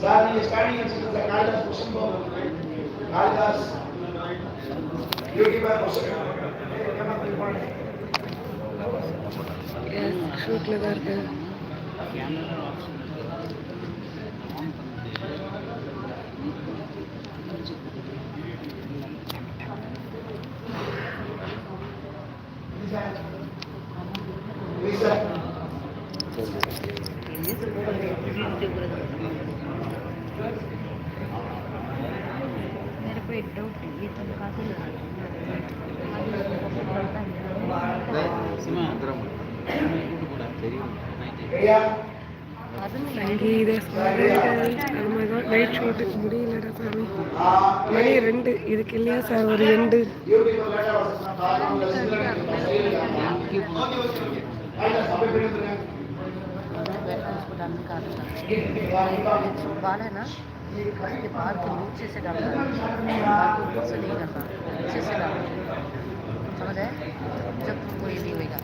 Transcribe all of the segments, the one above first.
Sir நீங்க starting வச்சுருந்த காளிதாஸ் புஷ்பம் Kalidas YouTuber புஷ்பம் ஷூட்டில் தான் இருக்கு मेरे को एक डाउट है ये तुम काफी ஐயா சங்கீத சுவாமிகள் சங்கீத நைட் ஷூட்டு முடியலடா சாமி. மணி ரெண்டு. இதுக்கு இல்லையா சார் ஒரு ரெண்டு. பாலனா? பார்த்து மூச்சு చేసేటప్పుడు కూర్చోలేదమ్మా చేసేటప్పుడు సమదే చెప్పు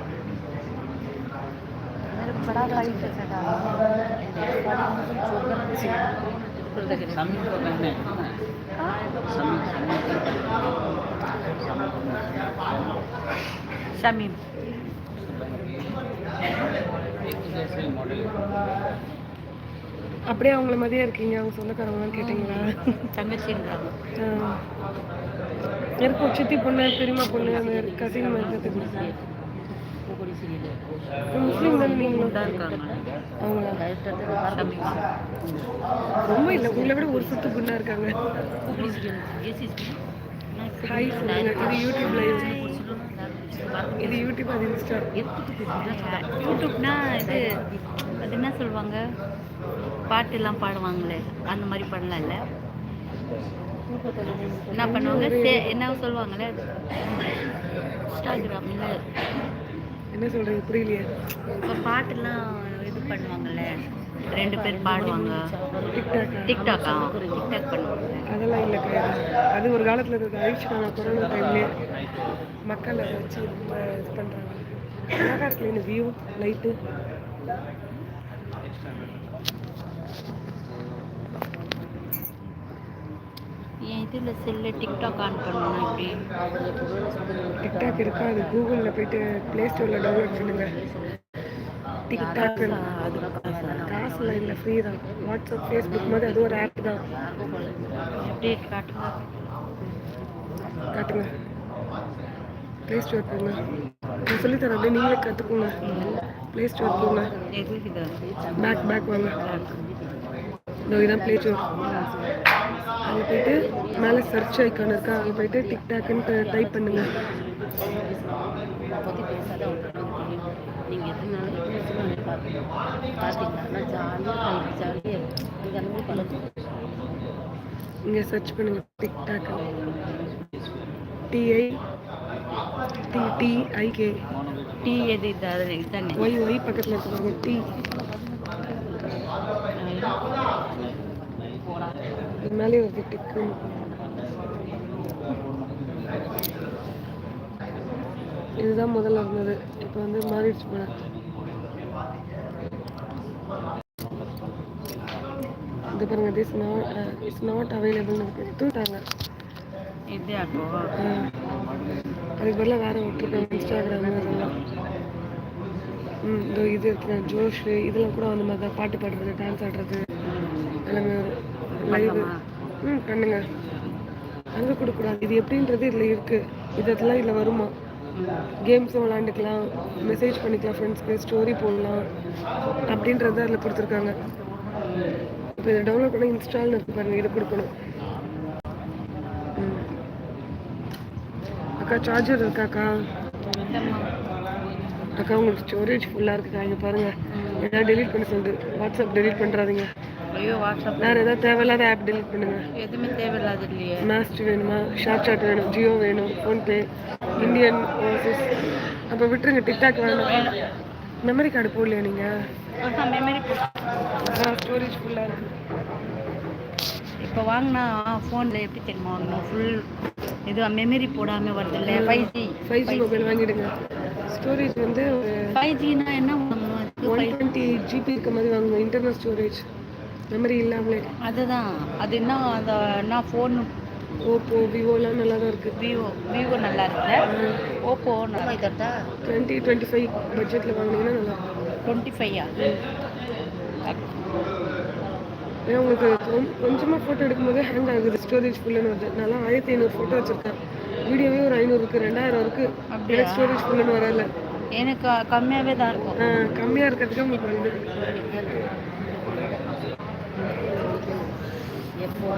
बड़ा भाई कैसे डाला शमीम அப்படியே அவங்கள மாதிரியே இருக்கீங்க அவங்க சொந்தக்காரங்களான்னு கேட்டிங்களா தங்கச்சின்றாங்க ஆ. இருக்கும் சித்தி பொண்ணு பெரியம்மா பொண்ணு அந்த கசின் மாதிரி இருக்கிறதுக்கு பூக்கொடி சீரியல் முஸ்லீம் தானே நீங்களும் குண்டா இருக்காங்க. அவங்களா ரொம்ப இல்லை உங்களை விட ஒரு சுத்து குண்டா இருக்காங்க. ஏசி ஹாய் இது யூடியூப் லைவ் இது யூடியூப் அது இன்ஸ்டா யூடியூப்னா இது அது என்ன சொல்லுவாங்க? பாட்டெல்லாம் பாடுவாங்களே அந்த மாதிரி பண்ணலாம் இல்லை? என்ன பண்ணுவாங்க? என்ன சொல்லுவாங்களே? இன்ஸ்டாகிராம் இல்லை. என்ன சொல்றீங்க புரியலையே. இப்போ பாட்டெல்லாம் இது பண்ணுவாங்கல்ல ரெண்டு பேர் பாடுவாங்க. டிக்டாக் டிக்டாக்கா டிக்டாக் பண்ணுவாங்க. அதெல்லாம் இல்லை கையா அது ஒரு காலத்தில் இருந்தது அழிச்சிட்டாங்க கொரோனா டைம்லேயே மக்கள் அதை வச்சு ரொம்ப இது பண்ணுறாங்க அழகாக இருக்குல்ல இந்த வியூ லைட்டு என் இதில் செல்லில் டிக்டாக் ஆன் பண்ணணும் இப்படி டிக்டாக் இருக்காது கூகுளில் போயிட்டு ப்ளே ஸ்டோரில் டவுன்லோட் பண்ணுங்க. டிக்டாக் காசுலாம் இல்லை ஃப்ரீ தான். வாட்ஸ்அப் ஃபேஸ்புக் மாதிரி அது ஒரு ஆப் தான். எப்படி காட்டுங்க. காட்டுங்க. ப்ளே ஸ்டோர் போங்க. நான் சொல்லித்தரேன் அப்படியே நீங்களே கற்றுக்கோங்க ப்ளே ஸ்டோர் போங்க. பேக் பேக் வாங்க. இதோ இதான் ப்ளே ஸ்டோர் அங்கே போயிட்டு மேலே சர்ச் ஐக்கான் இருக்கா அங்கே போயிட்டு டிக்டாக்ன்ட்டு டைப் பண்ணுங்க. பற்றி பேசாத நீங்கள் எதுனாலும் பார்க்கணும் பார்த்தீங்கன்னா ஜாலியாக ஜாலியாக நீங்கள் அந்த மாதிரி பழக்கம் இங்கே சர்ச் பண்ணுங்க டிக்டாக் டிஐ டீ எது இது? அது இதுதானே ஒய் ஒய் பக்கத்தில் இருக்க டி மேலே ஒரு டிக்கு இதுதான் முதல்ல இருந்தது. இப்போ வந்து மாறிடுச்சு போல. இது பாருங்க திஸ் நாட் இட்ஸ் நாட் அவைலபிள்னு இருக்கு. தூட்டாங்க அதுக்கு பதிலாக வேற விட்டுருக்காங்க இன்ஸ்டாகிராம் இதெல்லாம் ம் இதோ இது இருக்கு ஜோஷ் இதெல்லாம் கூட அந்த மாதிரி தான் பாட்டு பாடுறது டான்ஸ் ஆடுறது எல்லாமே லைவ் ம் பண்ணுங்க. அங்கே கொடுக்கூடாது இது எப்படின்றது இதில் இருக்கு. இதெல்லாம் இதில் வருமா? கேம்ஸும் விளாண்டுக்கலாம் மெசேஜ் பண்ணிக்கலாம் ஃப்ரெண்ட்ஸ்க்கு ஸ்டோரி போடலாம் அப்படின்றது அதில் கொடுத்துருக்காங்க. இப்போ இதை டவுன்லோட் பண்ண இன்ஸ்டால்னு இருக்கு பாருங்க இதை கொடுக்கணும். அக்கா சார்ஜர் இருக்காக்கா அக்கா? உங்களுக்கு ஸ்டோரேஜ் ஃபுல்லாக இருக்குக்கா. இங்கே பாருங்கள் ஏதாவது டெலீட் பண்ண சொல்லுது. வாட்ஸ்அப் டெலீட் பண்ணுறாதீங்க ஐயோ வாட்ஸ்அப் வேறு ஏதாவது தேவையில்லாத ஆப் டெலீட் பண்ணுங்கள் எதுவுமே தேவையில்லாது இல்லையே. மாஸ்ட் வேணுமா? ஷார்ட் சாட் வேணும் ஜியோ வேணும் ஃபோன்பே இந்தியன் ஓவர்சீஸ் அப்போ விட்டுருங்க டிக்டாக் வேணும். மெமரி கார்டு போடலையா நீங்கள் மெமரி ஸ்டோரேஜ் ஃபுல்லாக இருக்கு. இப்போ வாங்கினா ஃபோனில் எப்படி தெரியுமா வாங்கணும்? ஃபுல் இது மெமரி போடாமல் வருது இல்லையா? Five G five G mobile வாங்கிடுங்க. ஸ்டோரேஜ் வந்து ஃபைவ் ஜினா என்ன வாங்கணும்? ஒன் 5G டுவெண்ட்டி ஜிபி இருக்க மாதிரி வாங்கணும் இன்டர்னல் ஸ்டோரேஜ் மெமரி இல்லாமலே. அதுதான். அது என்ன அந்த என்ன ஃபோன் ஓப்போ விவோலாம் நல்லா தான் இருக்குது விவோ விவோ நல்லா இருக்குல்ல? ஓப்போ நல்லா இதா டுவெண்ட்டி டுவெண்ட்டி ஃபைவ் பட்ஜெட்டில் வாங்கினீங்கன்னா நல்லா டுவெண்ட்டி ஃபைவா ஏன்னா உங்களுக்கு கொ- கொஞ்சமா ஃபோட்டோ எடுக்கும்போது ஹேங் ஆகுது. ஸ்டோரேஜ் ஃபுல்லுன்னு வருது. நான் ஆயிரத்தி ஐநூறு ஃபோட்டோ வச்சிருக்கேன். வீடியோவே ஒரு ஐநூறு இருக்கு ரெண்டாயிரம் இருக்கு அப்படியா? ஸ்டோரேஜ் ஃபுல்லுன்னு வரல எனக்கு கம்மியாகவே தான் இருக்கும். ஆ, கம்மியா இருக்கிறதுக்கு உங்களுக்கு வந்து நான்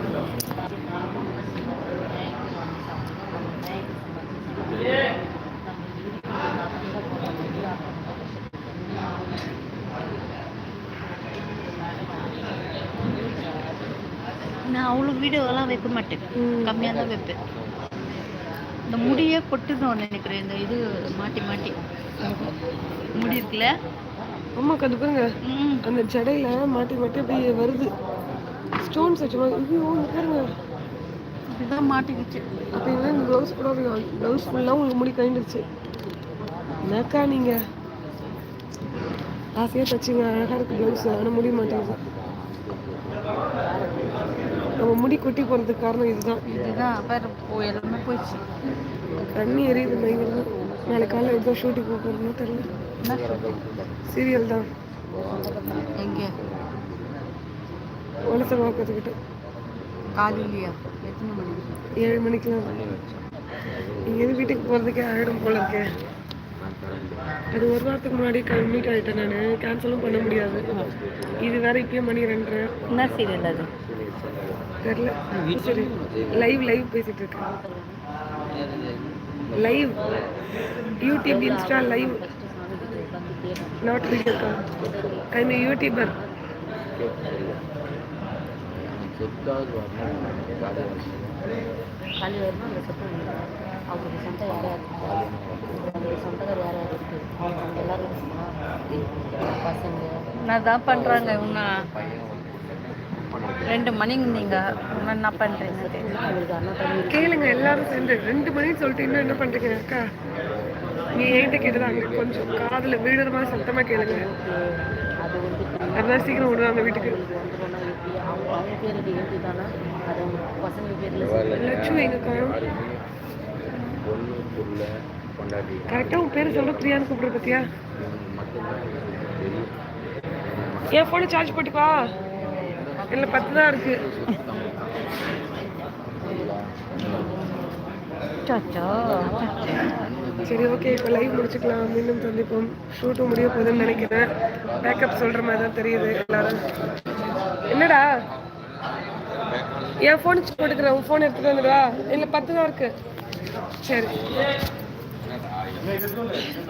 அவ்வளோ வீடியோலாம் வைக்க மாட்டேன். கம்மியாக தான் வைப்பேன். இந்த முடியே கொட்டுதோன்னு நினைக்கிறேன். இந்த இது மாட்டி மாட்டி. முடி இருக்குல்ல? ஆமாக்கா அது பாருங்க. அந்த ஜடையில மாட்டி மாட்டி அப்படியே வருது. ஸ்டோன்ஸ் வச்சு ஐயோ பாருங்க. இதுதான் மாட்டிக்கிச்சு. அப்படின்னா இந்த ப்ளவுஸ் போடாதீங்க ப்ளவுஸ் ஃபுல்லாக உங்களுக்கு முடி கழிந்துருச்சு என்னக்கா நீங்க? ஆசையாக தச்சுங்க அழகாக இருக்கு ப்ளவுஸ் ஆனால் முடிய மாட்டேங்குது நம்ம முடி கொட்டி போகிறதுக்கு காரணம் இதுதான். இதுதான் பாரு போ எல்லாமே போயிடுச்சு. தண்ணி எரியுது பயங்கரமா. நாளைக்கு காலையில் எதுவும் ஷூட்டிங் போக போகிறோமோ தெரியல? சீரியல் தான். எங்கே? வளச வாக்கத்துக்கிட்ட காலையிலையா? எத்தனை மணி ஏழு மணிக்கெலாம் இங்கேருந்து வீட்டுக்கு போகிறதுக்கே ஆகிடும் போல இருக்கே. அது ஒரு வாரத்துக்கு முன்னாடி மீட் ஆகிட்டேன் நான். கேன்சலும் பண்ண முடியாது. இது வேற இப்பயே மணி ரெண்டரை. என்ன சீரியல் அது? தெரில சரி. லைவ் லைவ் பேசிட்டு இருக்கேன். Live YouTube Insta live not video I me YouTuber காலி வரணும் அந்த சத்தம் அவங்களுக்கு சொந்தம் யார் யார் அவங்களுக்கு சொந்தக்கார் யார் யார் இருக்கு? எல்லாரும் பசங்க. நான் தான் பண்ணுறாங்க இவங்க? ரெண்டு மணிக்கு நீங்கள் இன்னும் என்ன பண்ணுறீங்க தம்பி கேளுங்க எல்லாரும் சேர்ந்து ரெண்டு மணின்னு சொல்லிட்டு இன்னும் என்ன பண்றீங்க அக்கா? நீ என்கிட்ட கேட்டுதாங்க கொஞ்சம் காதுல விழுற மாதிரி சத்தமா கேளுங்க. அது வந்து அதான் சீக்கிரம் விடுவாங்க வீட்டுக்கு. அவங்க அவங்க பேருக்கு எழுதி தானே அது அவங்க பசங்க பேரில் லட்சு எங்கக்கா கரெக்டா உன் பேரு சொல்ற பிரியான்னு கூப்பிடுற பத்தியா? என் போனை சார்ஜ் போட்டுப்பா? இல்ல பத்து தான் இருக்கு சச்சா. சரி ஓகே இப்போ லைவ் முடிச்சுக்கலாம். மீண்டும் சந்திப்போம். ஷூட்டும் முடிய போகுதுன்னு நினைக்கிறேன். பேக்கப் சொல்கிற மாதிரி தான் தெரியுது எல்லாரும். என்னடா? என் ஃபோன் போட்டுக்கிறேன். உன் ஃபோன் எடுத்துட்டு வந்துடுவா? இல்லை பத்து தான் இருக்கு. சரி.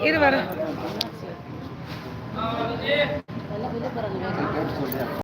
இரு வரேன்.